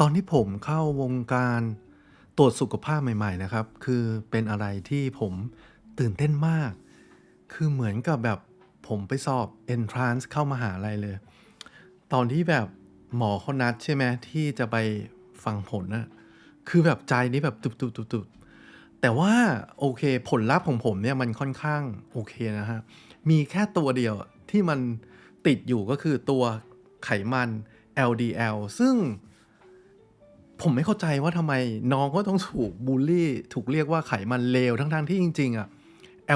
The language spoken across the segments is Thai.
ตอนที่ผมเข้าวงการตรวจสุขภาพใหม่ๆนะครับ คือเป็นอะไรที่ผมตื่นเต้นมาก คือเหมือนกับแบบผมไปสอบ Entrance เข้ามหาลัยเลย ตอนที่แบบหมอเขานัดใช่ไหมที่จะไปฟังผลนะคือแบบใจนี้แบบตุบๆๆๆแต่ว่าโอเคผลลัพธ์ของผมเนี่ยมันค่อนข้างโอเคนะฮะ มีแค่ตัวเดียวที่มันติดอยู่ก็คือตัวไขมัน LDL ซึ่ง ผมไม่เข้าใจว่าทำไมน้องก็ต้องถูกบูลลี่ ถูกเรียกว่าไขมันเลวทั้งๆที่จริง ๆอะ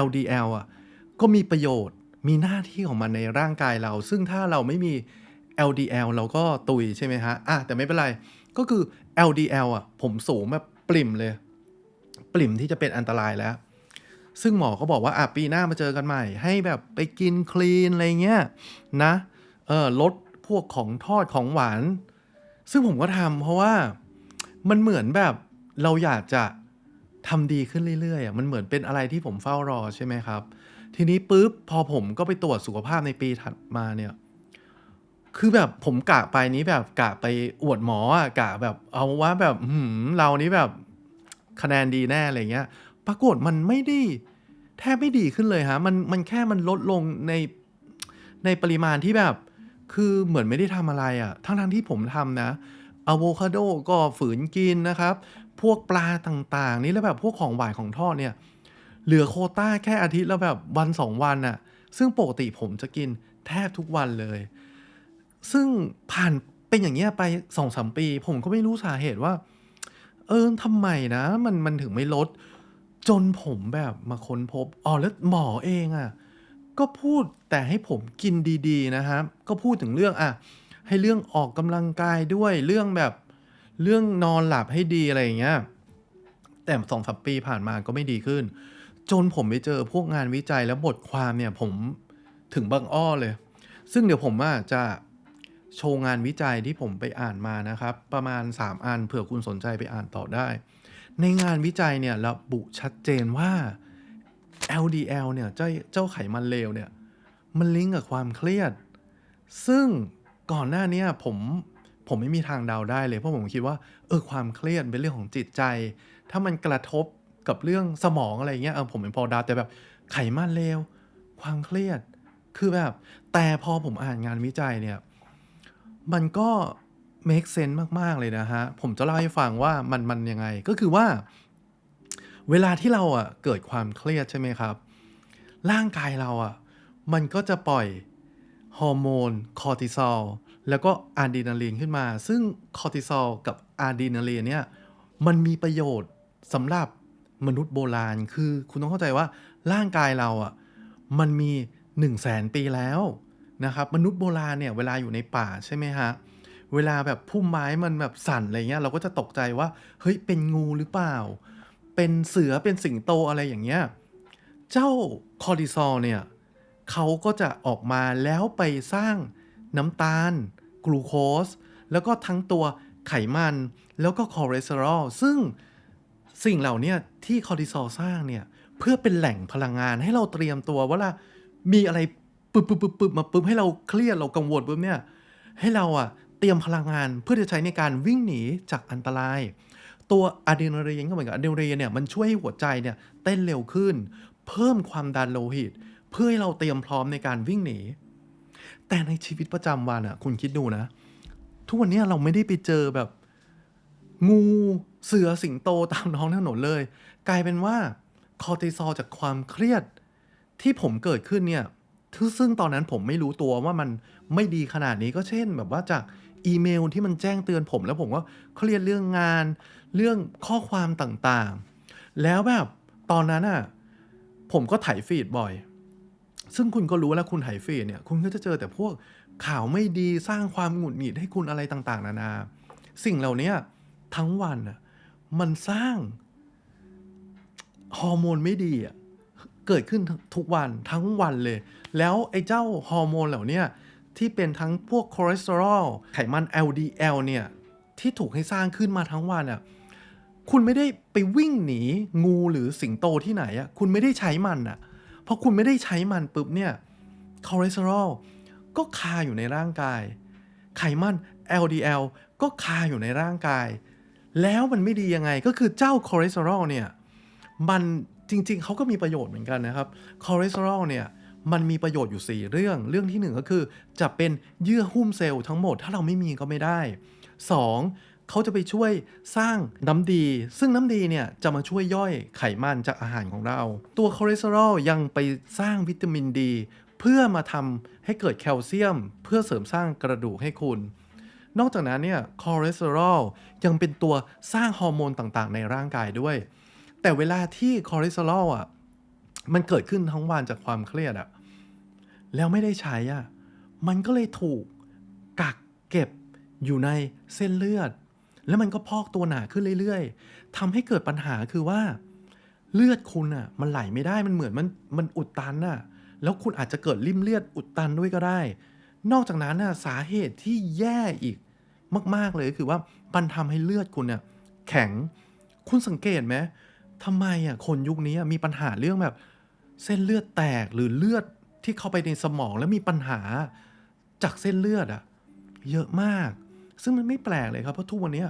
LDL อะก็มีประโยชน์มีหน้าที่ของมันในร่างกายเรา ซึ่งถ้าเราไม่มี LDL เราก็ตุยใช่ไหมฮะอะแต่ไม่เป็นไร ก็คือ LDL อะ ผมสูงแบบปริ่มเลย ปริ่มที่จะเป็นอันตรายแล้ว ซึ่งหมอก็บอกว่าอะปีหน้ามาเจอกันใหม่ ให้แบบไปกินคลีนอะไรเงี้ยนะ เออลดพวกของทอดของหวาน ซึ่งผมก็ทำเพราะว่า มันเหมือนแบบเราอยากจะทำดีขึ้นเรื่อยๆอะมันเหมือนเป็นอะไรที่ผมเฝ้ารอใช่ไหมครับ ทีนี้ปุ๊บพอผมก็ไปตรวจสุขภาพในปีถัดมาเนี่ย คือแบบผมกะไปนี้แบบกะไปอวดหมออะกะแบบเอาว่าแบบหือเรานี่แบบคะแนนดีแน่อะไรเงี้ย ปรากฏมันไม่ได้แทบไม่ดีขึ้นเลยฮะมันมันแค่มันลดลงในในปริมาณที่แบบ คือเหมือนไม่ได้ทำอะไรอะทั้งๆที่ผมทำนะ อะโวคาโดก็ฝืนกินนะครับ พวกปลาต่างๆ นี่แล้วแบบพวกของหวานของทอดเนี่ยเหลือโคต้าแค่อาทิตย์และแบบวันสองวันน่ะ ซึ่งปกติผมจะกินแทบทุกวันเลย ซึ่งผ่านเป็นอย่างเงี้ยไปสองสามปี ผมก็ไม่รู้สาเหตุว่า เออทำไมนะ มันมันถึงไม่ลด จนผมแบบมาค้นพบอ๋อแล้วหมอเองอะก็พูดแต่ให้ผมกินดีๆนะครับ ก็พูดถึงเรื่องอะ ให้เรื่องออกกำลังกายด้วยเรื่องแบบเรื่องนอนหลับให้ดีอะไรอย่างเงี้ยแต่สองสามปีผ่านมาก็ไม่ดีขึ้น จนผมไปเจอพวกงานวิจัยและบทความเนี่ยผมถึงบางอ้อเลย ซึ่งเดี๋ยวผมจะโชว์งานวิจัยที่ผมไปอ่านมานะครับ ประมาณ 3 อันเผื่อคุณสนใจไปอ่านต่อได้ ในงานวิจัยเนี่ยระบุชัดเจนว่า LDL เนี่ยเจ้าเจ้าไขมันเลวเนี่ยมันลิงก์กับความเครียด ซึ่ง ก่อนหน้านี้ผมผมไม่มีทางเดาได้เลย เพราะผมคิดว่าเออความเครียดเป็นเรื่องของจิตใจ ถ้ามันกระทบกับเรื่องสมองอะไรเงี้ยเออผมเป็นพอดาแต่แบบไขมันเลวความเครียดคือแบบ แต่พอผมอ่านงานวิจัยเนี่ย มันก็ make sense มาก ๆ เลยนะฮะ ผมจะเล่าให้ฟังว่ามันมันยังไง ก็คือว่า เวลาที่เราอะเกิดความเครียดใช่ไหมครับ ร่างกายเราอะ มันก็จะปล่อย ฮอร์โมนคอร์ติซอลแล้วก็อะดรีนาลีนขึ้นมา ซึ่งคอร์ติซอลกับอะดรีนาลีนเนี่ยมันมีประโยชน์สำหรับมนุษย์โบราณ คือคุณต้องเข้าใจว่าร่างกายเราอะมันมี1 0 0 0 0แสนปีแล้วนะครับมนุษย์โบราณเนี่ยเวลาอยู่ในป่าใช่ไหมฮะเวลาแบบพุ่มไม้มันแบบสั่นอะไรเงี้ยเราก็จะตกใจว่าเฮ้ยเป็นงูหรือเปล่า เป็นเสือเป็นสิงโตอะไรอย่างเงี้ยเจ้าคอร์ติซอลเนี่ย เขาก็จะออกมาแล้วไปสร้างน้ำตาล กลูโคส แล้วก็ทั้งตัวไขมัน แล้วก็คอเลสเตอรอล ซึ่งสิ่งเหล่านี้ที่คอร์ติซอลสร้างเนี่ยเพื่อเป็นแหล่งพลังงานให้เราเตรียมตัวว่าละมีอะไรปึ๊บปึ๊บปึ๊บปึ๊บมาปึ๊บให้เราเครียดเรากังวลปึ๊บเนี่ยให้เราอะเตรียมพลังงานเพื่อจะใช้ในการวิ่งหนีจากอันตราย ตัวอะดรีนาลีนก็เหมือนกับอะดรีนาลีนเนี่ยมันช่วยให้หัวใจเนี่ยเต้นเร็วขึ้น เพิ่มความดันโลหิต เพื่อให้เราเตรียมพร้อมในการวิ่งหนี แต่ในชีวิตประจำวันอะคุณคิดดูนะ ทุกวันนี้เราไม่ได้ไปเจอแบบ งูเสือสิงโตตามท้องถนนเลย กลายเป็นว่าคอร์ติซอลจากความเครียดที่ผมเกิดขึ้นเนี่ยซึ่งตอนนั้นผมไม่รู้ตัวว่ามันไม่ดีขนาดนี้ก็เช่น แบบว่าจากอีเมลที่มันแจ้งเตือนผมแล้วผมก็เครียดเรื่องงาน เรื่องข้อความต่างๆ แล้วแบบตอนนั้นอะผมก็ไถฟีดบ่อย ซึ่งคุณก็รู้แล้วคุณไถฟีดเนี่ยคุณก็จะเจอแต่พวกข่าวไม่ดีสร้างความหงุดหงิดให้คุณอะไรต่างๆ นานา สิ่งเหล่านี้ทั้งวันอะมันสร้างฮอร์โมนไม่ดีอะเกิดขึ้นทุกวันทั้งวันเลย แล้วไอ้เจ้าฮอร์โมนเหล่านี้ที่เป็นทั้งพวกคอเลสเตอรอลไขมัน LDL เนี่ยที่ถูกให้สร้างขึ้นมาทั้งวันอะคุณไม่ได้ไปวิ่งหนีงูหรือสิงโตที่ไหนอะคุณไม่ได้ใช้มันอะ พอคุณไม่ได้ใช้มันปุ๊บเนี่ยคอเลสเตอรอลก็คาอยู่ในร่างกาย ไขมัน LDL ก็คาอยู่ในร่างกาย แล้วมันไม่ดียังไงก็คือเจ้าคอเลสเตอรอลเนี่ยมันจริงๆ เขาก็มีประโยชน์เหมือนกันนะครับคอเลสเตอรอลเนี่ยมันมีประโยชน์อยู่ 4 เรื่อง เรื่องที่ 1 ก็คือ จะเป็นเยื่อหุ้มเซลล์ทั้งหมด ถ้าเราไม่มีก็ไม่ได้ 2. เขาจะไปช่วยสร้างน้ำดี ซึ่งน้ำดีเนี่ยจะมาช่วยย่อยไขมันจากอาหารของเรา ตัวคอเลสเตอรอลยังไปสร้างวิตามินดี เพื่อมาทำให้เกิดแคลเซียม เพื่อเสริมสร้างกระดูกให้คุณ นอกจากนั้นเนี่ยคอเลสเตอรอลยังเป็นตัวสร้างฮอร์โมนต่างๆ ในร่างกายด้วย แต่เวลาที่คอเลสเตอรอลอะมันเกิดขึ้นทั้งวันจากความเครียดอะแล้วไม่ได้ใช้อะมันก็เลยถูกกักเก็บอยู่ในเส้นเลือด แล้วมันก็พอกตัวหนาขึ้นเรื่อยๆทำให้เกิดปัญหาคือว่า เลือดคุณอะ มันไหลไม่ได้มันเหมือนมันมันอุดตันน่ะ แล้วคุณอาจจะเกิดริ่มเลือดอุดตันด้วยก็ได้ นอกจากนั้นน่ะสาเหตุที่แย่อีกมาก ๆเลยคือว่ามันทำให้เลือดคุณเนี่ยแข็ง คุณสังเกตไหมทำไมอะคนยุคนี้มีปัญหาเรื่องแบบ เส้นเลือดแตกหรือเลือดที่เข้าไปในสมองแล้วมีปัญหาจากเส้นเลือดอะ เยอะมาก ซึ่งมันไม่แปลกเลยครับเพราะทุกวันนี้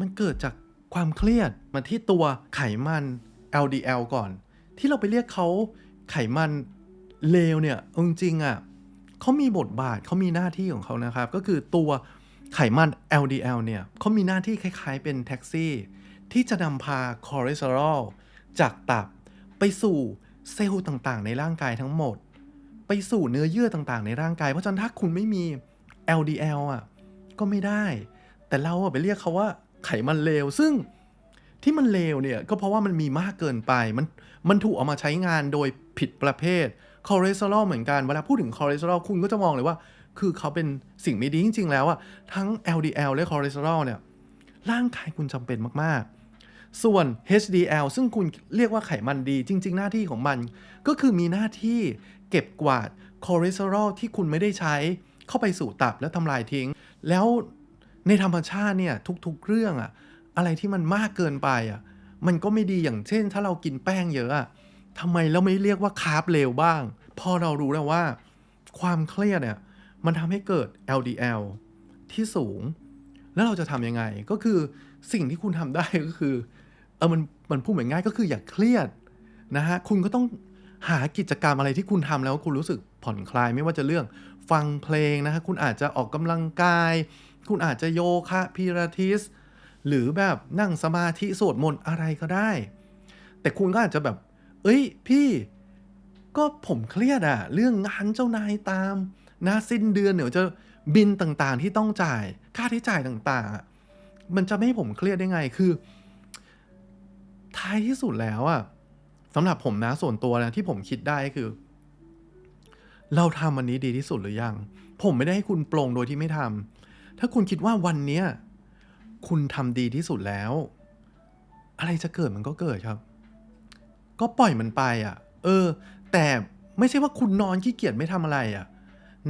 มันเกิดจากความเครียดมาที่ตัวไขมัน LDL ก่อน ที่เราไปเรียกเขาไขมันเลวเนี่ยจริงๆอะเขามีบทบาทเขามีหน้าที่ของเขานะครับ ก็คือตัวไขมัน LDL เนี่ยเขามีหน้าที่คล้ายๆ เป็นแท็กซี่ ที่จะนำพาคอเลสเตอรอลจากตับไปสู่เซลล์ต่างๆ ในร่างกายทั้งหมด ไปสู่เนื้อเยื่อต่างๆ ในร่างกาย เพราะฉะนั้นถ้าคุณไม่มี LDL อะ ก็ไม่ได้ แต่เราอะไปเรียกเขาว่าไขมันเลว ซึ่งที่มันเลวเนี่ยก็เพราะว่ามันมีมากเกินไป มันมันถูกเอามาใช้งานโดยผิดประเภท คอเลสเตอรอลเหมือนกัน เวลาพูดถึงคอเลสเตอรอลคุณก็จะมองเลยว่า คือเขาเป็นสิ่งไม่ดีจริง ๆ แล้วอะทั้ง LDL และคอเลสเตอรอลเนี่ยร่างกายคุณจำเป็นมาก ๆ ส่วน HDL ซึ่งคุณเรียกว่าไขมันดี จริง ๆ หน้าที่ของมัน ก็คือมีหน้าที่เก็บกวาดคอเลสเตอรอลที่คุณไม่ได้ใช้เข้าไปสู่ตับแล้วทำลายทิ้ง แล้วในธรรมชาติเนี่ยทุกๆเรื่องอะอะไรที่มันมากเกินไปอะมันก็ไม่ดีอย่างเช่น ถ้าเรากินแป้งเยอะอะทำไมเราไม่เรียกว่าคาร์บเลวบ้าง พอเรารู้แล้วว่า ความเครียดเนี่ยมันทำให้เกิด LDL ที่สูง แล้วเราจะทำยังไง ก็คือสิ่งที่คุณทำได้ก็คือเออมันมันพูดเหมือนง่ายก็คืออย่าเครียดนะฮะคุณก็ต้องหากิจกรรมอะไรที่คุณทำแล้วคุณรู้สึกผ่อนคลายไม่ว่าจะเรื่อง ฟังเพลงนะฮะคุณอาจจะออกกำลังกาย คุณอาจจะโยคะพิลาทิส หรือแบบนั่งสมาธิสวดมนต์อะไรก็ได้ แต่คุณก็อาจจะแบบ เอ้ยพี่ก็ผมเครียดอะเรื่องงานเจ้านายตามนะสิ้นเดือนเดี๋ยวจะบินต่างๆที่ต้องจ่ายค่าใช้จ่ายต่างๆ มันจะไม่ให้ผมเครียดได้ไงคือ ท้ายที่สุดแล้วอะสำหรับผมนะส่วนตัวนะที่ผมคิดได้คือ เราทำอันนี้ดีที่สุดหรือยัง ผมไม่ได้ให้คุณปลงโดยที่ไม่ทำถ้าคุณคิดว่าวันเนี้ยคุณทำดีที่สุดแล้ว อะไรจะเกิดมันก็เกิดครับ ก็ปล่อยมันไปอะ เออ แต่ไม่ใช่ว่าคุณนอนขี้เกียจไม่ทำอะไรอะ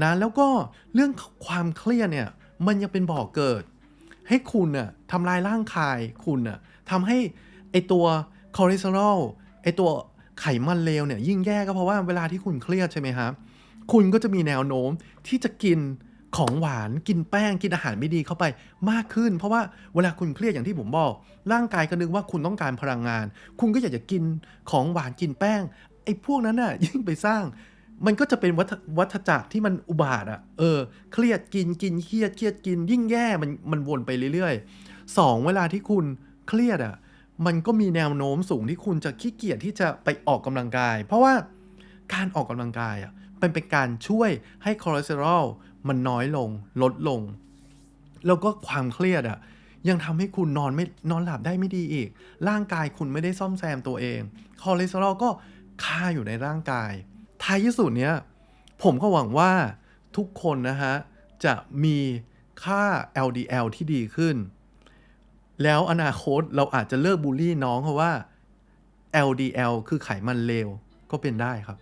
นะแล้วก็เรื่องความเครียดเนี่ย มันยังเป็นบ่อกเกิด ให้คุณน่ะทำลายร่างกายคุณน่ะทำให้ไอตัวคอเลสเตอรอลไอตัวไขมันเลวเนี่ยยิ่งแย่ก็เพราะว่าเวลาที่คุณเครียดใช่ไหมครับ คุณก็จะมีแนวโน้มที่จะกินของหวานกินแป้งกินอาหารไม่ดีเข้าไปมากขึ้น เพราะว่าเวลาคุณเครียดอย่างที่ผมบอก ร่างกายก็นึกว่าคุณต้องการพลังงาน คุณก็อยากจะกินของหวานกินแป้งไอ้พวกนั้นน่ะยิ่งไปสร้าง มันก็จะเป็นวัฏวัฏจักรที่มันอุบาทอะเออ เครียดกินกินเครียดเครียดกิน ยิ่งแย่มันมันวนไปเรื่อยๆสองเวลาที่คุณเครียดอะมันก็มีแนวโน้มสูงที่คุณจะขี้เกียจที่จะไปออกกำลังกาย เพราะว่าการออกกำลังกายอะันเป็นการช่วยให้คอเลสเตอรอลมันน้อยลง ลดลง แล้วก็ความเครียดอะยังทำให้คุณนอนไม่นอนหลับได้ไม่ดีอีก ร่างกายคุณไม่ได้ซ่อมแซมตัวเอง คอเลสเตอรอลก็คาอยู่ในร่างกาย ท้ายที่สุดเนี้ยผมก็หวังว่าทุกคนนะฮะ จะมีค่า LDL ที่ดีขึ้น แล้วอนาคตเราอาจจะเลิกบูลลี่น้องเพราะว่า LDL คือไขมันเลวก็เป็นได้ครับ